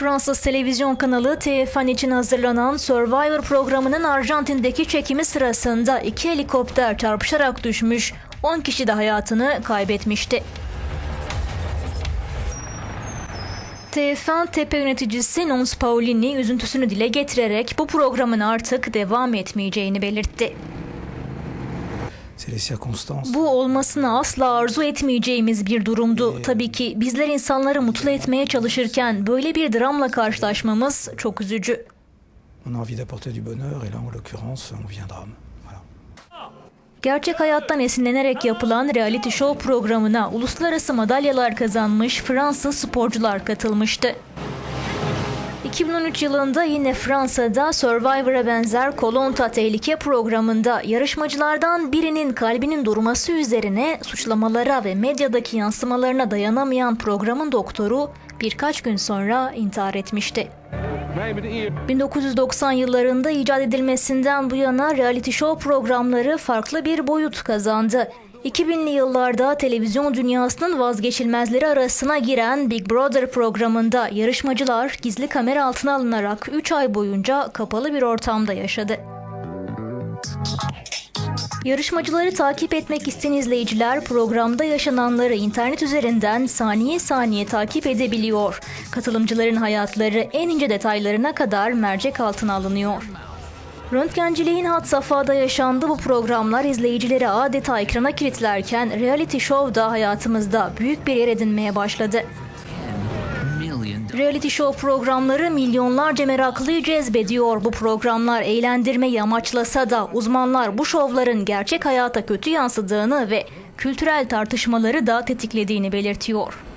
Fransız televizyon kanalı TF1 için hazırlanan Survivor programının Arjantin'deki çekimi sırasında iki helikopter çarpışarak düşmüş, 10 kişi de hayatını kaybetmişti. TF1 tepe yöneticisi Nons Paulini üzüntüsünü dile getirerek bu programın artık devam etmeyeceğini belirtti. Bu olmasını asla arzu etmeyeceğimiz bir durumdu. Tabii ki bizler insanları mutlu etmeye çalışırken böyle bir dramla karşılaşmamız çok üzücü. On a envie d'apporter du bonheur et là en l'occurrence on vit un drame. Voilà. Gerçek hayattan esinlenerek yapılan reality show programına uluslararası madalyalar kazanmış Fransız sporcular katılmıştı. 2013 yılında yine Fransa'da Survivor'a benzer Kolonta tehlike programında yarışmacılardan birinin kalbinin durması üzerine suçlamalara ve medyadaki yansımalarına dayanamayan programın doktoru birkaç gün sonra intihar etmişti. 1990 yıllarında icat edilmesinden bu yana reality show programları farklı bir boyut kazandı. 2000'li yıllarda televizyon dünyasının vazgeçilmezleri arasına giren Big Brother programında yarışmacılar gizli kamera altına alınarak 3 ay boyunca kapalı bir ortamda yaşadı. Yarışmacıları takip etmek isteyen izleyiciler programda yaşananları internet üzerinden saniye saniye takip edebiliyor. Katılımcıların hayatları en ince detaylarına kadar mercek altına alınıyor. Röntgenciliğin had safhada yaşandığı bu programlar izleyicileri adeta ekrana kilitlerken reality show da hayatımızda büyük bir yer edinmeye başladı. Reality show programları milyonlarca meraklıyı cezbediyor. Bu programlar eğlendirmeyi amaçlasa da uzmanlar bu şovların gerçek hayata kötü yansıdığını ve kültürel tartışmaları da tetiklediğini belirtiyor.